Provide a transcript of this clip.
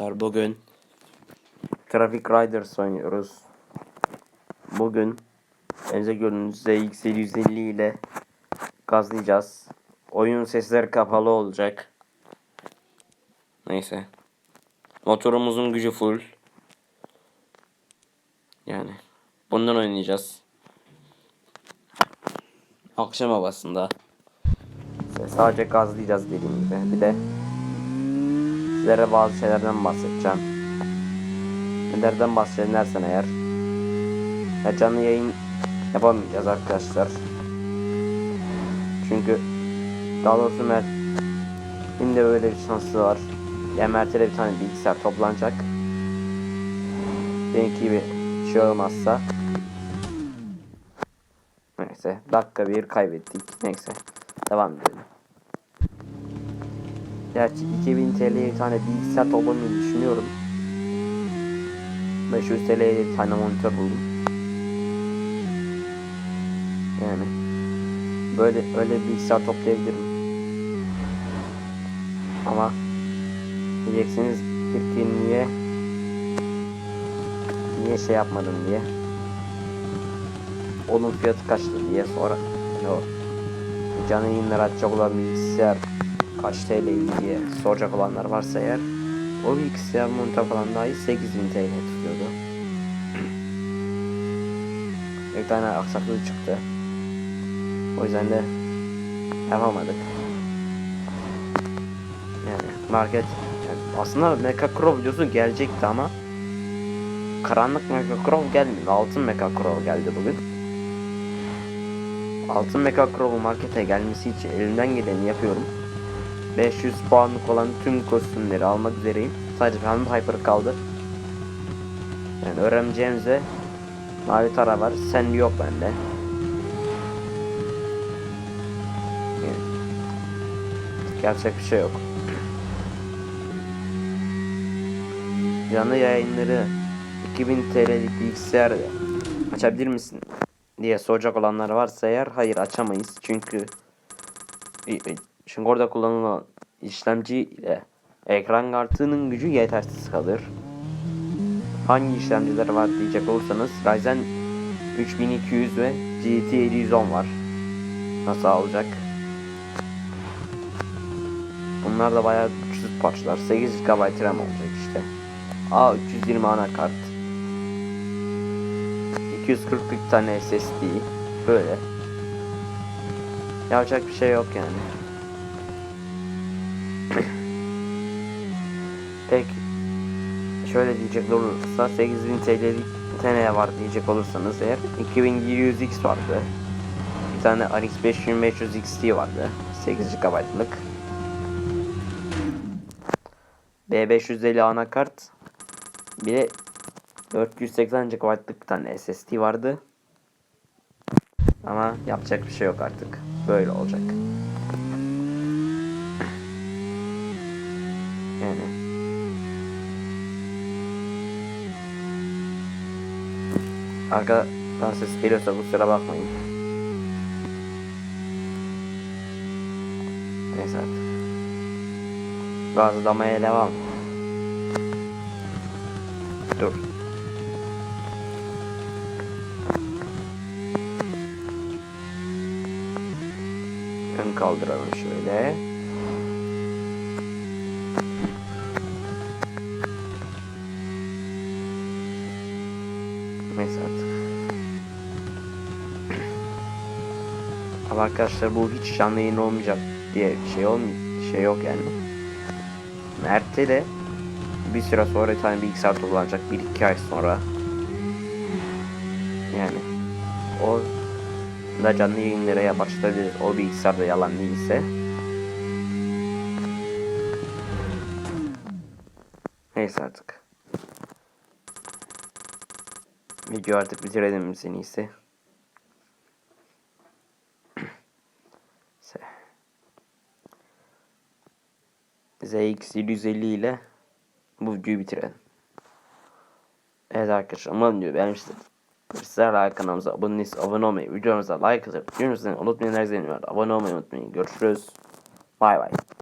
arkadaşlar bugün Traffic Riders oynuyoruz. Bugün Enze gördüğünüz ZX750 ile gazlayacağız. Oyun sesleri kapalı olacak. Neyse. Motorumuzun gücü full. Yani bundan oynayacağız. Akşam havasında. Sadece gazlayacağız dediğim gibi. Bir de sizlere bazı şeylerden bahsedeceğim. Nelerden bahsedeceğim dersen eğer. Ya canlı yayın yapamayacağız arkadaşlar. Çünkü daha doğrusu Mert'in de böyle bir şansı var. Ya Mert'e bir tane bilgisayar toplanacak. Benimki gibi şey olmazsa. Neyse dakika bir kaybettik. Neyse devam edelim. Gerçi 2000 TL'ye bir tane bilgisayar toplamayı düşünüyorum. 500 TL'ye bir tane monitör buldum. Yani böyle öyle bilgisayar toplayabilirim. Ama diyeceksiniz peki niye niye şey yapmadım diye. Onun fiyatı kaçtı diye sonra o canlı yayınlar açacak olan bilgisayar kaç TL diye soracak olanlar varsa eğer o bilgisayar monitör falan dahi 8000 TL tutuyordu. bir tane aksaklığı çıktı. O yüzden de yapamadık. Yani market yani aslında Mecha Crow gelecekti ama karanlık Mecha gelmedi. Altın Mecha geldi bugün. Altın Mecha markete gelmesi için elimden geleni yapıyorum. 500 puanlık olan tüm kostümleri almak üzereyim. Sadece Phantom Hyper kaldı. Yani öğreneceğimize Mavi Tara var. Sen yok bende. Yani, gerçek bir şey yok. Canlı yayınları 2000 TL'lik bilgisayar açabilir misin diye soracak olanlar varsa eğer hayır açamayız çünkü çünkü orada kullanılan işlemci ile ekran kartının gücü yetersiz kalır. Hangi işlemciler var diyecek olursanız Ryzen 3200 ve GT 710 var. Nasıl alacak? Bunlar da bayağı güçsüz parçalar. 8 GB RAM olacak işte. A320 anakart. 240'lık tane SSD. Böyle. Yapacak bir şey yok yani. Pek şöyle diyecek olursa 8000 TL'lik TN'ye var diyecek olursanız eğer 2100X vardı. Bir tane RX 5500 XT vardı. 8 GB'lık. B550 anakart. Bir de 480 GB'lık tane SSD vardı. Ama yapacak bir şey yok artık. Böyle olacak. Yani Arkadan ses geliyorsa kusura bakmayın. Neyse artık. Gazlamaya devam. Dur. Ön kaldıralım şöyle. Neyse artık. Ama arkadaşlar bu hiç canlı yayın olmayacak diye şey olmuyor. Şey yok yani. Mert'e de bir süre sonra bir tane bilgisayar toplanacak. Bir iki ay sonra. Yani o da canlı yayınlara başlayabiliriz. O bilgisayar da yalan değilse. Neyse artık. Video artık bitirelim en iyisi. ZX750 ile bu videoyu bitirelim. Evet arkadaşlar umarım diyor beğenmişsiniz. Sizler kanalımıza abone abone olmayı, videomuza like atıp videomuzu unutmayın her zaman abone olmayı unutmayın. Görüşürüz. Bay bay.